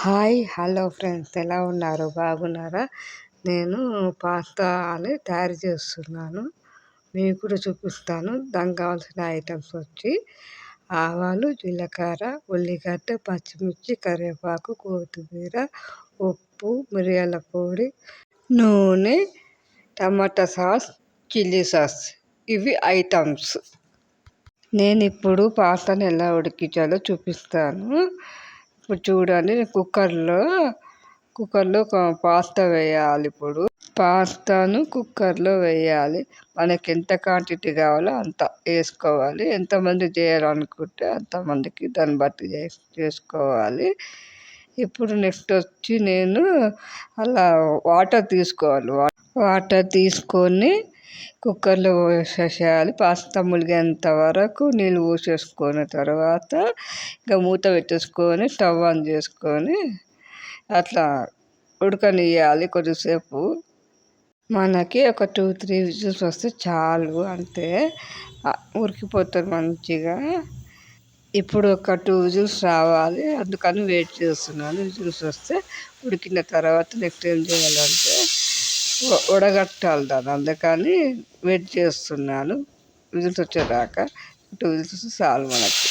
Hi hello friends. ఎలా ఉన్నారు? బాగున్నారా? నేను పాస్తా అని తయారు చేస్తున్నాను. మీకు కూడా చూపిస్తాను. దానికి కావాల్సిన ఐటమ్స్ వచ్చి ఆవాలు జీలకర్ర ఉల్లిగడ్డ పచ్చిమిర్చి కరివేపాకు కొత్తిమీర ఉప్పు మిరియాల పొడి నూనె టమాటా సాస్ చిల్లీ సాస్. ఇవి ఐటమ్స్. నేను ఇప్పుడు పాస్తాను ఎలా ఉడికించాలో చూపిస్తాను. ఇప్పుడు చూడండి కుక్కర్లో కుక్కర్లో పాస్తా వేయాలి ఇప్పుడు. పాస్తాను కుక్కర్లో వేయాలి. మనకి ఎంత క్వాంటిటీ కావాలో అంత వేసుకోవాలి. ఎంతమంది చేయాలనుకుంటే అంతమందికి దాన్ని బట్టి చేసుకోవాలి. ఇప్పుడు నెక్స్ట్ వచ్చి నేను అలా వాటర్ తీసుకోవాలి. వాటర్ తీసుకొని కుక్కర్లో పోసేసేయాలి పాస్తా మునిగేంత వరకు నీళ్ళు పోసేసుకున్న తర్వాత ఇంకా మూత పెట్టేసుకొని స్టవ్ ఆన్ చేసుకొని అట్లా ఉడకనియాలి కొద్దిసేపు. మనకి ఒక టూ త్రీ విజిల్స్ వస్తే చాలు అంతే. ఉడికిపోతుంది మంచిగా. ఇప్పుడు ఒక టూ విజిల్స్ రావాలి. అందుకని వెయిట్ చేస్తున్నాను. విజిల్స్ వస్తే ఉడికిన తర్వాత నెక్స్ట్ ఏం చేయాలంటే ఉడగట్టాలి దాన్ని. అందుకని వెయిట్ చేస్తున్నాను. విజిల్స్ వచ్చేదాకా టూ విజిల్స్ చాలు మనకి.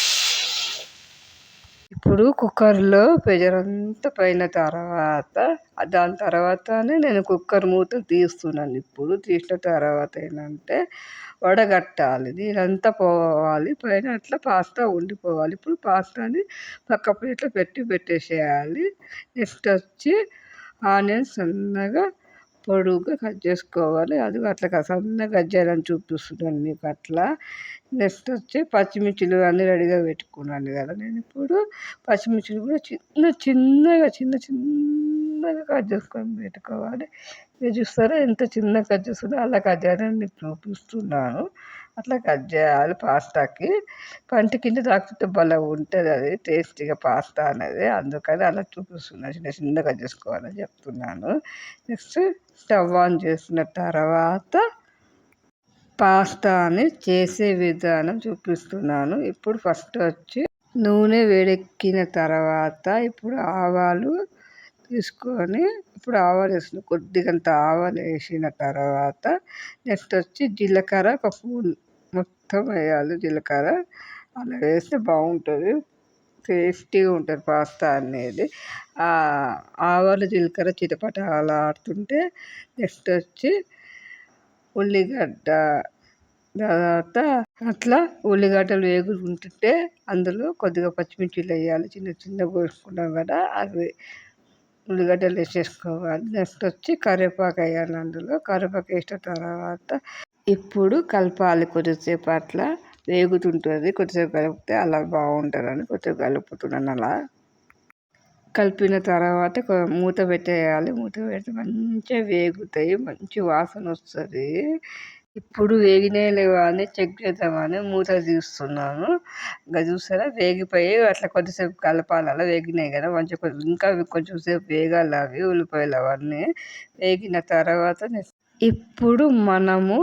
ఇప్పుడు కుక్కర్లో ప్రెషర్ అంతా పోయిన తర్వాత దాని తర్వాతనే నేను కుక్కర్ మూత తీస్తున్నాను. ఇప్పుడు తీసిన తర్వాత ఏంటంటే వడగట్టాలి. నీరంతా పోవాలి. పైన అట్లా పాస్తా ఉండిపోవాలి. ఇప్పుడు పాస్తాని పక్క ప్లేట్లో పెట్టి పెట్టేసేయాలి. నెక్స్ట్ వచ్చి ఆనియన్స్ సన్నగా పొడుగుగా కట్ చేసుకోవాలి. అది అట్లా సన్నగా కట్ చూపిస్తున్నాను మీకు అట్లా. నెక్స్ట్ వచ్చి పచ్చిమిర్చిలు అన్నీ రెడీగా పెట్టుకున్నాను కదా నేను ఇప్పుడు. పచ్చిమిర్చిలు కూడా చిన్న చిన్నగా చిన్న చిన్నగా కట్ చేసుకొని పెట్టుకోవాలి. మీరు చూస్తారా ఎంత చిన్నగా కట్ చేస్తుందో అలా కట్ చేయాలని మీకు చూపిస్తున్నాను. అట్లా కట్ చేయాలి పాస్తాకి. పంట కింద తాకుతుంటే భలే ఉంటుంది అది టేస్టీగా పాస్తా అనేది. అందుకని అలా చూపిస్తున్నాను చిన్న చిన్నగా కట్ చేసుకోవాలని చెప్తున్నాను. నెక్స్ట్ స్టవ్ ఆన్ చేసిన తర్వాత పాస్తాని చేసే విధానం చూపిస్తున్నాను. ఇప్పుడు ఫస్ట్ వచ్చి నూనె వేడెక్కిన తర్వాత ఇప్పుడు ఆవాలు తీసుకొని ఇప్పుడు ఆవాలు వేసిన కొద్దిగంత ఆవాలు వేసిన తర్వాత నెక్స్ట్ వచ్చి జీలకర్ర ఒక స్పూన్ మొత్తం వేయాలి జీలకర్ర. అలా వేస్తే బాగుంటుంది. టేస్టీగా ఉంటుంది పాస్తా అనేది. ఆవాలు జీలకర్ర చిటపట అలా ఆడుతుంటే నెక్స్ట్ వచ్చి ఉల్లిగడ్డ. తర్వాత అట్లా ఉల్లిగడ్డలు వేగుతుంటే అందులో కొద్దిగా పచ్చిమిర్చిలు వేయాలి. చిన్న చిన్నగా కోసుకున్నాం కదా అవి ఉల్లిగడ్డలు వేసేసుకోవాలి. నెక్స్ట్ వచ్చి కరివేపాకు వేయాలి అందులో. కరివేపాకు వేసిన తర్వాత ఇప్పుడు కలపాలి కొద్దిసేపు అట్లా వేగుతుంటుంది కొద్దిసేపు కలిపితే అలా బాగుంటుందని కొద్దిసేపు కలుపుతున్నాను అలా. కలిపిన తర్వాత మూత పెట్టేయాలి. మూత పెడితే మంచిగా వేగుతాయి మంచి వాసన వస్తుంది. ఇప్పుడు వేగినాయి లేవా అని చెక్ చేద్దామని మూత తీస్తున్నాను. ఇంకా చూసారా? వేగిపోయి అట్లా కొద్దిసేపు కలపాలి. అలా వేగినాయి కదా మంచిగా ఇంకా కొంచెం సేపు వేగాలి అవి ఉల్లిపాయలు అవన్నీ. వేగిన తర్వాత ఇప్పుడు మనము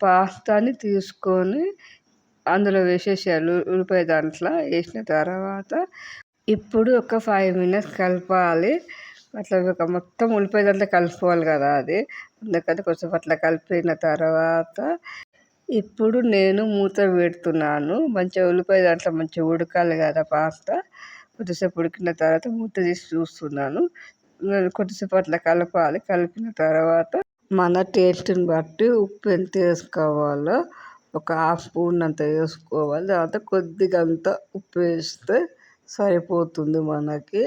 పాస్తాని తీసుకొని అందులో వేసేసేయాలి ఉల్లిపాయ దాంట్లో వేసిన తర్వాత ఇప్పుడు ఒక ఫైవ్ మినిట్స్ కలపాలి. అట్లా ఒక మొత్తం ఉల్లిపాయ దాంట్లో కలుపుకోవాలి కదా అది. అందుకని కొంచెం అట్లా కలిపిన తర్వాత ఇప్పుడు నేను మూత పెడుతున్నాను. మంచిగా ఉల్లిపాయ దాంట్లో మంచిగా ఉడకాలి కదా పాస్తా. కొద్దిసేపు ఉడికిన తర్వాత మూత తీసి చూస్తున్నాను. కొద్దిసేపు అట్లా కలపాలి. కలిపిన తర్వాత మన టేస్ట్ని బట్టి ఉప్పు ఎంత వేసుకోవాలో ఒక హాఫ్ స్పూన్ అంత వేసుకోవాలి. తర్వాత కొద్దిగా అంత ఉప్పు వేస్తే సరిపోతుంది మనకి.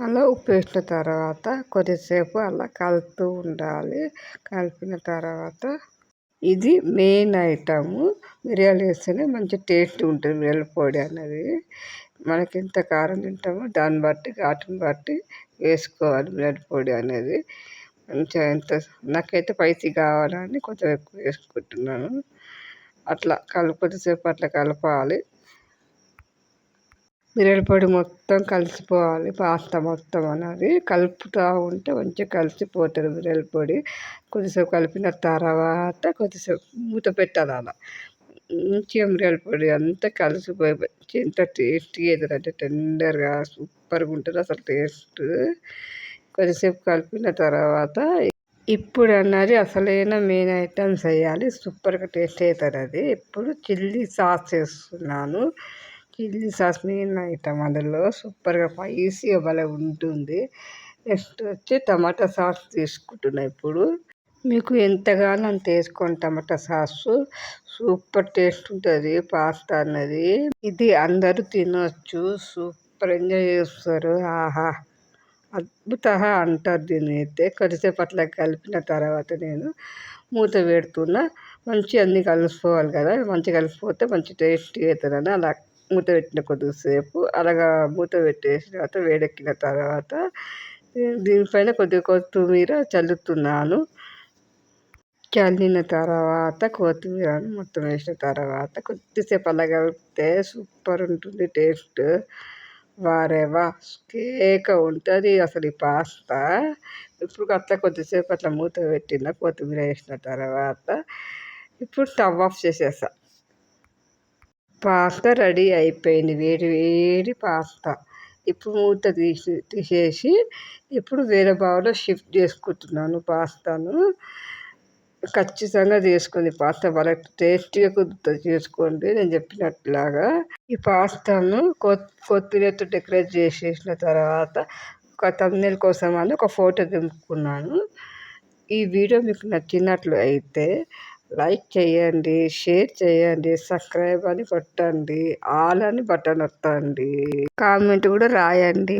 అలా ఉప్పు వేసిన తర్వాత కొద్దిసేపు అలా కలుపుతూ ఉండాలి. కలిపిన తర్వాత ఇది మెయిన్ ఐటము. మిరియాలు వేస్తేనే మంచి టేస్ట్ ఉంటుంది మిరియాల పొడి అనేది. మనకి ఎంత కారం తింటామో దాన్ని బట్టి ఘాటుని బట్టి వేసుకోవాలి మిరియాల పొడి అనేది. ఎంత నాకైతే పైసీ కావాలని కొంచెం ఎక్కువ వేసుకుంటున్నాను అట్లా కలుపు కొద్దిసేపు అట్లా కలపాలి. మిరియాల పొడి మొత్తం కలిసిపోవాలి పాస్తా మొత్తం అనేది కలుపుతూ ఉంటే మంచిగా కలిసిపోతుంది మిరియాల పొడి. కొద్దిసేపు కలిపిన తర్వాత కొద్దిసేపు మూత పెట్టాలి అలా మంచిగా మిరియాల పొడి అంతా కలిసిపోయి మంచి ఎంత టేస్టీగా అవుతుంది టెండర్గా సూపర్గా ఉంటుంది అసలు టేస్ట్. కొద్దిసేపు కలిపిన తర్వాత ఇప్పుడు అన్నది అసలైన మెయిన్ ఐటమ్స్ వేయాలి. సూపర్గా టేస్ట్ అవుతుంది అది. ఇప్పుడు చిల్లీ సాస్ చేస్తున్నాను చిల్లీ సాస్ మెయిన్ ఐటమ్ అందులో. సూపర్గా స్పైసీగా భలే ఉంటుంది. నెక్స్ట్ వచ్చి టమాటా సాస్ తీసుకుంటున్నా ఇప్పుడు. మీకు ఎంతగానో అంత వేసుకోండి టమాటా సాస్. సూపర్ టేస్ట్ ఉంటుంది పాస్తా అన్నది. ఇది అందరూ తినొచ్చు. సూపర్ ఎంజాయ్ చేస్తారు. ఆహా. అద్భుత అంటారు దీన్ని అయితే. కొద్దిసేపు అట్లా కలిపిన తర్వాత నేను మూత పెడుతున్నా. మంచి అన్నీ కలిసిపోవాలి కదా. మంచిగా కలిసిపోతే మంచి టేస్టీ అవుతుందని అలా మూత పెట్టిన కొద్దిసేపు. అలాగా మూత పెట్టేసిన తర్వాత వేడెక్కిన తర్వాత దీనిపైన కొద్దిగా కొత్తిమీర చల్లుతున్నాను. చల్లిన తర్వాత కొత్తిమీర మొత్తం వేసిన తర్వాత కొద్దిసేపు అలా కలిపితే సూపర్ ఉంటుంది టేస్ట్. వారేవా కేక ఉంటుంది అసలు ఈ పాస్తా. ఇప్పుడు అట్లా కొద్దిసేపు అట్లా మూత పెట్టిన కొత్తిమీర వేసిన తర్వాత ఇప్పుడు స్టవ్ ఆఫ్ చేసేసా. పాస్తా రెడీ అయిపోయింది వేడి వేడి పాస్తా. ఇప్పుడు మూత తీసి తీసేసి ఇప్పుడు వేరే బౌల్లో షిఫ్ట్ చేసుకుంటున్నాను పాస్తాను. ఖచ్చితంగా చేసుకోండి పాస్తా బాగా టేస్టీగా కుదురుతుంది చేసుకోండి నేను చెప్పినట్లాగా. ఈ పాస్తాను కొత్తిమీరతో డెకరేట్ చేసేసిన తర్వాత ఒక తమ్నేల్ కోసం అని ఒక ఫోటో దింపుకున్నాను. ఈ వీడియో మీకు నచ్చినట్లు అయితే లైక్ చేయండి షేర్ చేయండి సబ్స్క్రైబ్ అని కొట్టండి ఆల్ అని బటన్ వత్తండి కామెంట్ కూడా రాయండి.